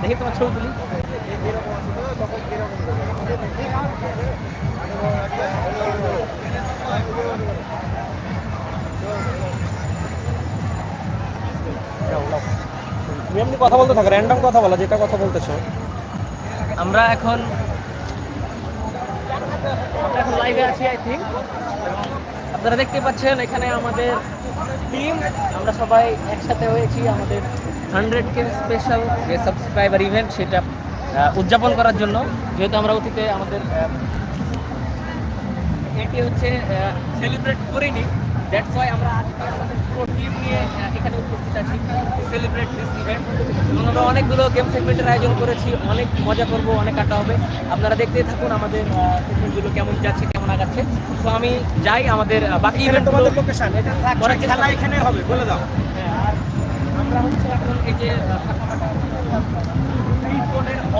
দেখি তোমার ছবি তুলি। এমনি কথা বলতে থাকো র্যান্ডম কথা বলা, যেটা কথা বলতেছো। আমরা এখন এখন লাইভে আছি আই থিঙ্ক আপনারা দেখতে পাচ্ছেন, এখানে আমাদের টিম আমরা সবাই একসাথে হয়েছি আমাদের হান্ড্রেড কে স্পেশাল যে সাবস্ক্রাইবার ইভেন্ট সেটা উদযাপন করার জন্য। যেহেতু আমরা অতীতে আমাদের এটি হচ্ছে সেলিব্রেট করিনি। দ্যাটস ওয়াই আমরা আজকে আমাদের পুরো টিম নিয়ে এখানে উপস্থিত আছি। সেলিব্রেট দিস ইভেন্ট এবং আমরা অনেকগুলো গেম সেগমেন্টের আয়োজন করেছি অনেক মজা করব অনেক আড্ডা হবে। আপনারা দেখতেই থাকুন আমাদের সেগমেন্টগুলো কেমন যাচ্ছে কেমন আগাচ্ছে। তো আমি যাই আমাদের বাকি ইভেন্ট তোমাদের লোকেশন এটা খেলা এখানে হবে বলে দাও। আর আমরা হচ্ছে এখন এই যে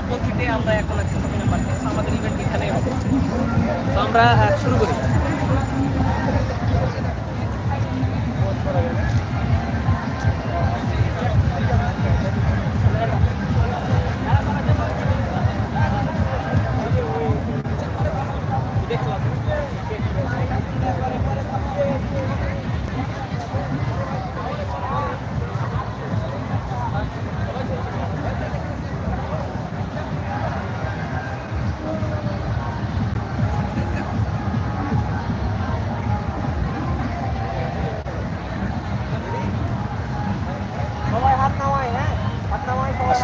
অপোজিটে আমরা এখন আছি আমাদের ইভেন্ট এখানেই হবে। তো আমরা শুরু করি।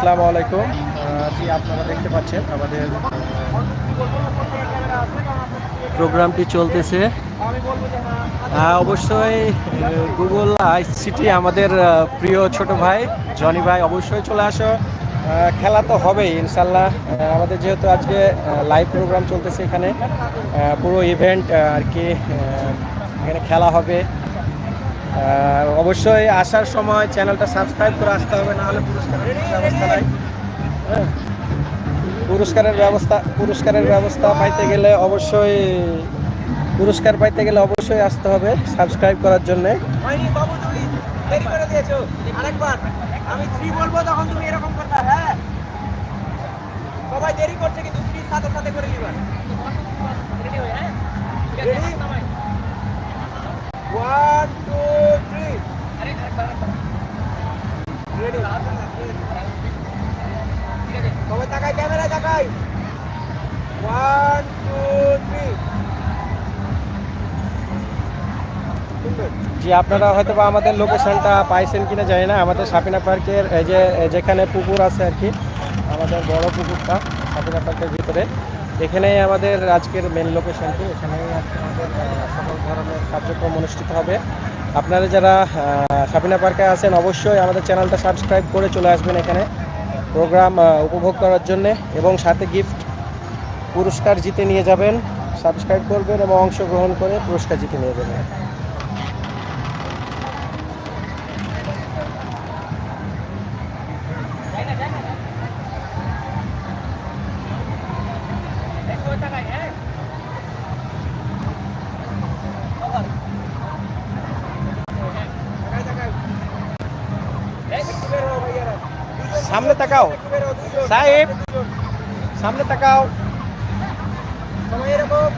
আসসালামু আলাইকুম। জি আপনারা দেখতে পাচ্ছেন আমাদের প্রোগ্রামটি চলতেছে। অবশ্যই গুগল আইসিটি আমাদের প্রিয় ছোট ভাই জনি ভাই, অবশ্যই চলে আসো। খেলা তো হবেই ইনশাল্লাহ আমাদের যেহেতু আজকে লাইভ প্রোগ্রাম চলতেছে এখানে পুরো ইভেন্ট আর কি এখানে খেলা হবে। অবশ্যই আসার সময় চ্যানেলটা সাবস্ক্রাইব করে আসতে হবে, না হলে পুরস্কারের ব্যবস্থা নাই। পুরস্কারের ব্যবস্থা পুরস্কারের ব্যবস্থা পাইতে গেলে অবশ্যই, পুরস্কার পাইতে গেলে অবশ্যই আসতে হবে সাবস্ক্রাইব করার জন্যে হ্যাঁ সবাই দেরি করছে কিন্তু সাথে সাথে করে। ওয়ান টু থ্রি আরে, আরেকবার, আরেকবার। রেডি ঠিক আছে। সবাই তাকাই? ক্যামেরা তাকাই। ওয়ান টু থ্রি জি, আপনারা হয়তো বা আমাদের লোকেশনটা পাইছেন কিনা জানি না। আমাদের সাপিনা পার্কের এই যে, যেখানে পুকুর আছে আর কি, আমাদের বড় পুকুরটা, সাপিনা পার্কের ভিতরে। এখানেই আমাদের আজকের মেন লোকেশনটি এখানেই আমাদের সকল ধরনের কার্যক্রম অনুষ্ঠিত হবে। আপনারা যারা সাবিনা পার্কে আছেন, অবশ্যই আমাদের চ্যানেলটা সাবস্ক্রাইব করে চলে আসবেন এখানে। প্রোগ্রাম উপভোগ করার জন্যে এবং সাথে গিফট পুরস্কার জিতে নিয়ে যাবেন। সাবস্ক্রাইব করবেন এবং অংশগ্রহণ করে পুরস্কার জিতে নিয়ে যাবেন। সামনে তাকাও সাহেব। সামনে তাকাও এরকম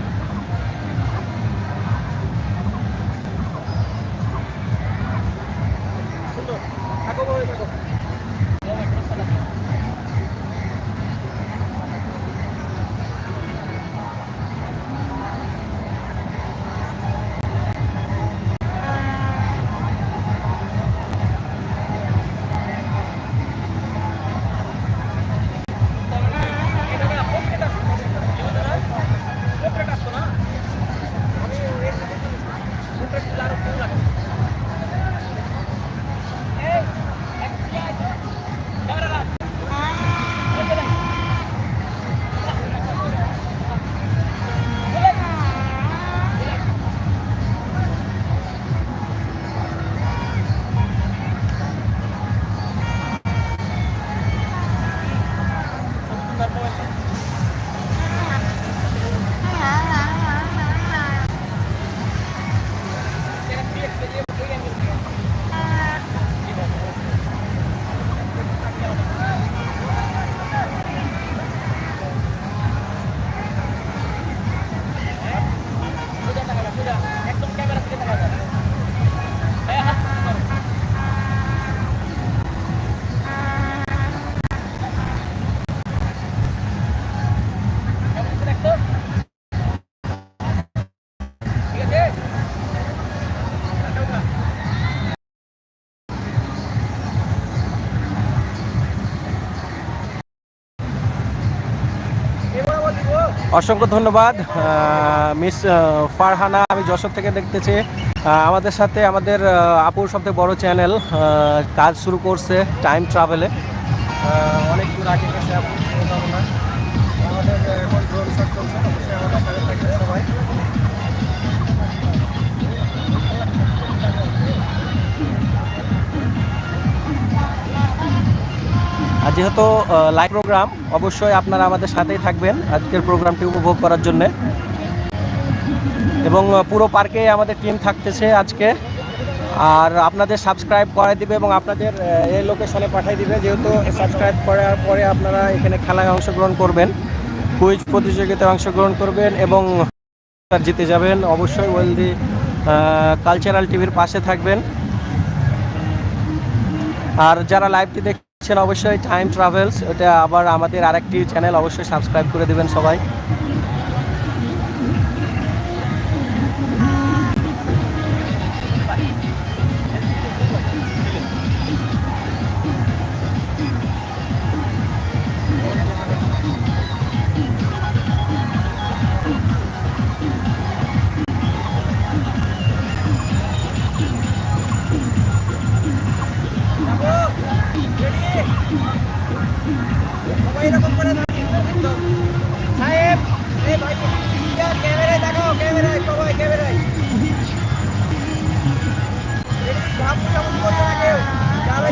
অসংখ্য ধন্যবাদ মিস ফারহানা, আমি যশোর থেকে দেখতেছি। আমাদের সাথে আমাদের আপুর সবথেকে বড় চ্যানেল কাজ শুরু করছে টাইম ট্রাভেলে। অনেক দূর আগে গেছে আমাদের এখন সবাই। আর যেহেতু লাইভ প্রোগ্রাম অবশ্যই আপনারা আমাদের সাথেই থাকবেন আজকের প্রোগ্রামটি উপভোগ করার জন্যে। এবং পুরো পার্কে আমাদের টিম থাকতেছে আজকে। আর আপনাদের সাবস্ক্রাইব করে দিবে এবং আপনাদের এই লোকেশনে পাঠিয়ে দিবে। যেহেতু সাবস্ক্রাইব করার পরে আপনারা এখানে খেলায় অংশগ্রহণ করবেন কুইজ প্রতিযোগিতায় অংশগ্রহণ করবেন এবং জিতে যাবেন। অবশ্যই ওয়েলদি কালচারাল টিভির পাশে থাকবেন। আর যারা লাইভটি দেখছেন অবশ্যই টাইম ট্রাভেলস ওটা আবার আমাদের আরেকটি চ্যানেল অবশ্যই সাবস্ক্রাইব করে দেবেন সবাই। এরকম করে। সাহেব এই ভাই ইয়া, ক্যামেরায় দেখাও ক্যামেরায় সবাই ক্যামেরায় এদিকে ভাইয়া ঝাপু করবে না কেউ যাবে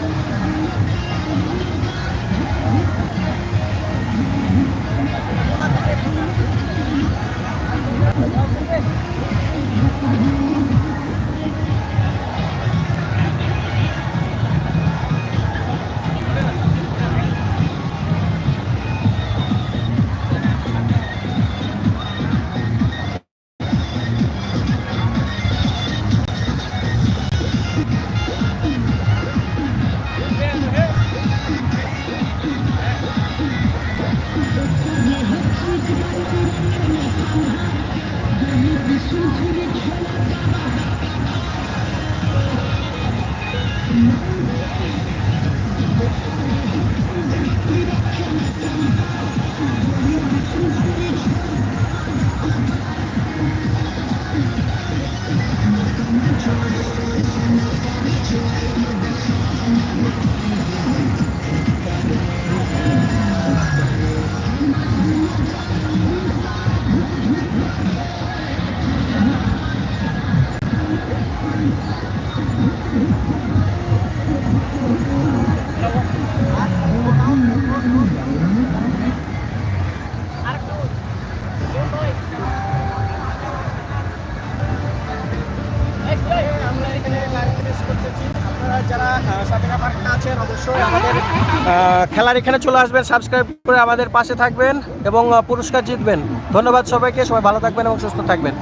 何? আমরা অবশ্যই খেলার এখানে চলে আসবেন সাবস্ক্রাইব করে আমাদের পাশে থাকবেন এবং পুরস্কার জিতবেন। ধন্যবাদ সবাইকে, সবাই ভালো থাকবেন এবং সুস্থ থাকবেন।